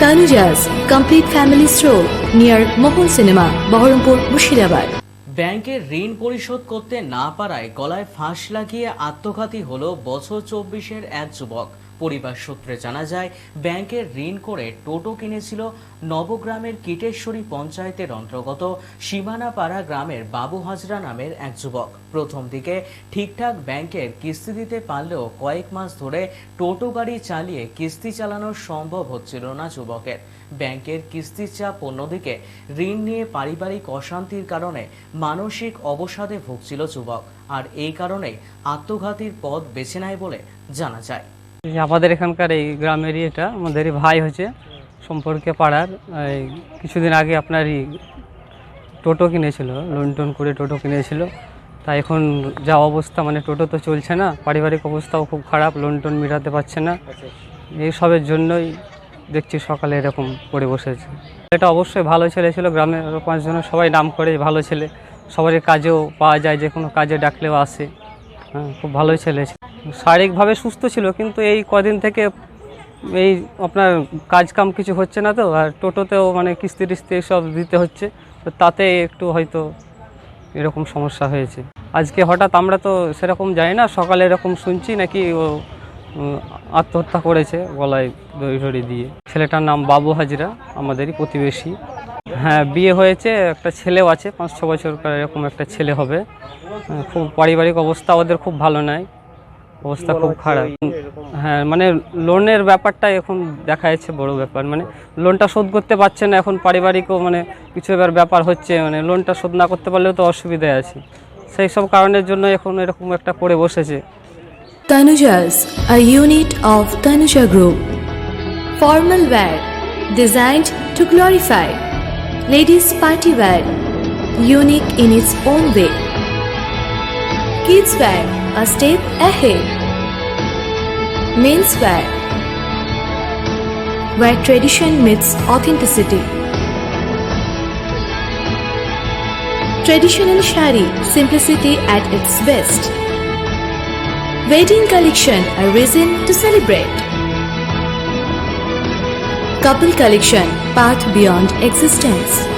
Tanuja's complete family stroll near Mohol Cinema, Baharampur, Mushirabad. ব্যাংকের ঋণ পরিশোধ করতে না পারায় গলায় ফাঁস লাগিয়ে আত্মঘাতী হলো বছর চব্বিশের এক যুবক পরিবার সূত্রে জানা যায় ব্যাংকের ঋণ করে টোটো কিনেছিল নবগ্রামের কিটেশ্বরী পঞ্চায়েতের অন্তর্গত সীমানাপাড়া গ্রামের বাবু হাজরা নামের এক যুবক। প্রথম দিকে ঠিকঠাক ব্যাংকের কিস্তি দিতে পারলেও কয়েক মাস ধরে টোটো গাড়ি চালিয়ে কিস্তি চালানো সম্ভব হচ্ছিল না যুবকের। ব্যাংকের কিস্তির চাপ অন্যদিকে ঋণ নিয়ে পারিবারিক অশান্তির কারণে মানসিক অবসাদে ভুগছিল যুবক। আর এই কারণেই আত্মঘাতীর পথ বেছে নেয় বলে জানা যায়। আমাদের এখানকার এই গ্রামের এটা, আমাদেরই ভাই হচ্ছে সম্পর্কে পাড়ার। কিছুদিন আগে আপনার এই টোটো কিনেছিল লোন টোন করে টোটো কিনেছিল। তা এখন যা অবস্থা মানে টোটো তো চলছে না, পারিবারিক অবস্থাও খুব খারাপ লোন টোন মেটাতে পারছে না। এই সবের জন্যই দেখছি সকালে এরকম করে বসেছে। এটা অবশ্যই ভালো ছেলে ছিল, গ্রামের পাঁচজনের সবাই নাম করে ভালো ছেলে। সবারই কাজেও পাওয়া যায়, যে কোনো কাজে ডাকলেও আসে। হ্যাঁ খুব ভালোই ছিল। শারীরিকভাবে সুস্থ ছিল কিন্তু এই কদিন থেকে এই আপনার কাজ কাম কিছু হচ্ছে না তো আর টোটোতেও মানে কিস্তি টিস্তি সব দিতে হচ্ছে তো তাতে একটু হয়তো এরকম সমস্যা হয়েছে। আজকে হঠাৎ আমরা তো সেরকম যাই না সকালে এরকম শুনছি নাকি ও আত্মহত্যা করেছে গলায় দড়ি টড়ি দিয়ে। ছেলেটার নাম বাবু হাজরা আমাদেরই প্রতিবেশী। হ্যাঁ বিয়ে হয়েছে একটা ছেলেও আছে পাঁচ ছ বছরকার এরকম একটা ছেলে হবে। হ্যাঁ, খুব পারিবারিক অবস্থা ওদের খুব ভালো নাই। অবস্থা খুব খারাপ হ্যাঁ মানে লোনের ব্যাপারটা এখন দেখা যাচ্ছে বড় ব্যাপার মানে লোনটা শোধ করতে পারছে না এখন পারিবারিকও মানে কিছু এবার ব্যাপার হচ্ছে মানে লোনটা শোধ না করতে পারলেও তো অসুবিধায় আছে সেই সব কারণের জন্য এখন এরকম একটা করে বসেছে Tanuja's, a unit of Tanuja Group. Formal wear, designed to glorify. Ladies' party wear, unique in its own way. Kids wear, a step ahead. Men's wear, where tradition meets authenticity. Traditional shari, simplicity at its best. Wedding collection, a reason to celebrate. Couple collection, path beyond existence.